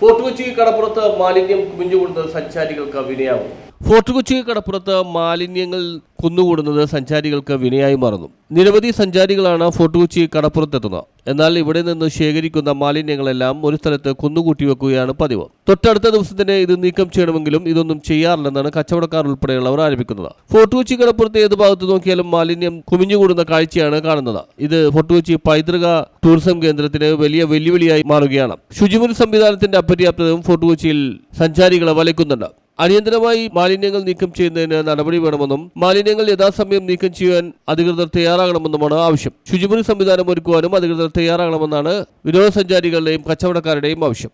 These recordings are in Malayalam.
Fort Kochi കടപ്പുറത്ത് മാലിന്യം കുമിഞ്ഞുകൂടുന്നത് സഞ്ചാരികൾക്ക് വിനയാവും. ഫോർട്ട് കൊച്ചി കടപ്പുറത്ത് മാലിന്യങ്ങൾ കുന്നുകൂടുന്നത് സഞ്ചാരികൾക്ക് വിനയായി മാറുന്നു. നിരവധി സഞ്ചാരികളാണ് ഫോർട്ട് കൊച്ചി കടപ്പുറത്തെത്തുന്നത്. എന്നാൽ ഇവിടെ നിന്ന് ശേഖരിക്കുന്ന മാലിന്യങ്ങളെല്ലാം ഒരു സ്ഥലത്ത് കുന്നുകൂട്ടി വെക്കുകയാണ് പതിവ്. തൊട്ടടുത്ത ദിവസത്തിന് ഇത് നീക്കം ചെയ്യണമെങ്കിലും ഇതൊന്നും ചെയ്യാറില്ലെന്നാണ് കച്ചവടക്കാർ ഉൾപ്പെടെയുള്ളവർ ആരംഭിക്കുന്നത് ഫോർട്ട് കൊച്ചി കടപ്പുറത്ത് ഏത് ഭാഗത്ത് നോക്കിയാലും മാലിന്യം കുമിഞ്ഞുകൂടുന്ന കാഴ്ചയാണ് കാണുന്നത്. ഇത് ഫോർട്ട് കൊച്ചി പൈതൃക ടൂറിസം കേന്ദ്രത്തിന് വലിയ വെല്ലുവിളിയായി മാറുകയാണ്. ശുചിമുറി സംവിധാനത്തിന്റെ അപര്യാപ്തതയും ഫോർട്ട് കൊച്ചിയിൽ സഞ്ചാരികളെ വലയ്ക്കുന്നുണ്ട്. അടിയന്തരമായി മാലിന്യങ്ങൾ നീക്കം ചെയ്യുന്നതിന് നടപടി വേണമെന്നും മാലിന്യങ്ങൾ യഥാസമയം നീക്കം ചെയ്യാൻ അധികൃതർ തയ്യാറാകണമെന്നുമാണ് ആവശ്യം. ശുചിമുറി സംവിധാനം ഒരുക്കുവാനും അധികൃതർ തയ്യാറാകണമെന്നാണ് വിനോദസഞ്ചാരികളുടെയും കച്ചവടക്കാരുടെയും ആവശ്യം.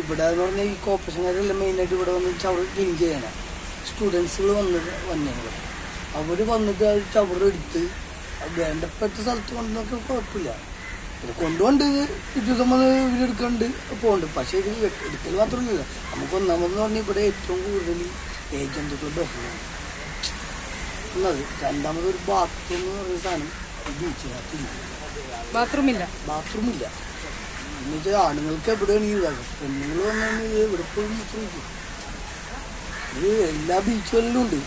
ഇവിടെ എന്ന് പറഞ്ഞാൽ ഈ കോർപ്പറേഷൻകാരെല്ലാം മെയിനായിട്ട് ഇവിടെ വന്ന് ചവർ ക്ലീൻ ചെയ്യാനാണ് സ്റ്റുഡൻസുകൾ വന്നത് അവർ വന്നിട്ട് ആ ചവർ വേണ്ടപ്പെട്ട സ്ഥലത്ത് കൊണ്ടുവന്നൊക്കെ കുഴപ്പമില്ല. ഇത് കൊണ്ടുപോണ്ട് ദിവസം വന്ന് ഇവരെടുക്കുന്നുണ്ട് പോകുന്നുണ്ട് പക്ഷേ ഇത് എടുക്കൽ മാത്രമല്ല നമുക്ക് ഒന്നാമതെന്ന് പറഞ്ഞാൽ ഇവിടെ ഏറ്റവും കൂടുതൽ ഏജന്റുകൾ ബഹളമാണ്. ഒന്നത് രണ്ടാമത് ഒരു ബാത്റൂം എന്ന് പറയുന്ന സാധനം ബീച്ച് ബീച്ചിനകത്തില്ല ബാത്റൂമില്ല. ബാത്റൂം ഇല്ല എന്നുവെച്ചാൽ ആണുങ്ങൾക്ക് എവിടെയാണ് ഇതാകും പെണ്ണുങ്ങൾ വന്നാൽ എവിടെ പോയി ശ്രമിക്കും ഇത് എല്ലാ ബീച്ചുകളിലും ഉണ്ട്.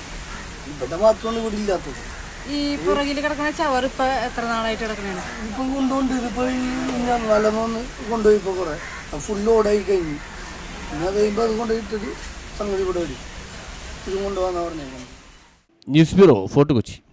ഇവിടെ മാത്രമാണ് ഇവിടെ ഇല്ലാത്തത്. ഈ പുറകിൽ കിടക്കുന്ന ചവർ ഇപ്പൊ എത്ര നാളായിട്ട് കിടക്കണേ ഇപ്പം കൊണ്ടുകൊണ്ട് ഞാൻ കൊണ്ടുപോയി ഇപ്പോൾ കുറേ. ഫുൾ ഓടായി കഴിഞ്ഞു. പിന്നെ അത് കഴിയുമ്പോൾ അത് കൊണ്ടുപോയിട്ടൊരു സംഗതി ഇവിടെ വരും. ഇത് കൊണ്ടുപോകാന്നാണ് പറഞ്ഞേക്കുന്നത്. News bureau Fort Kochi.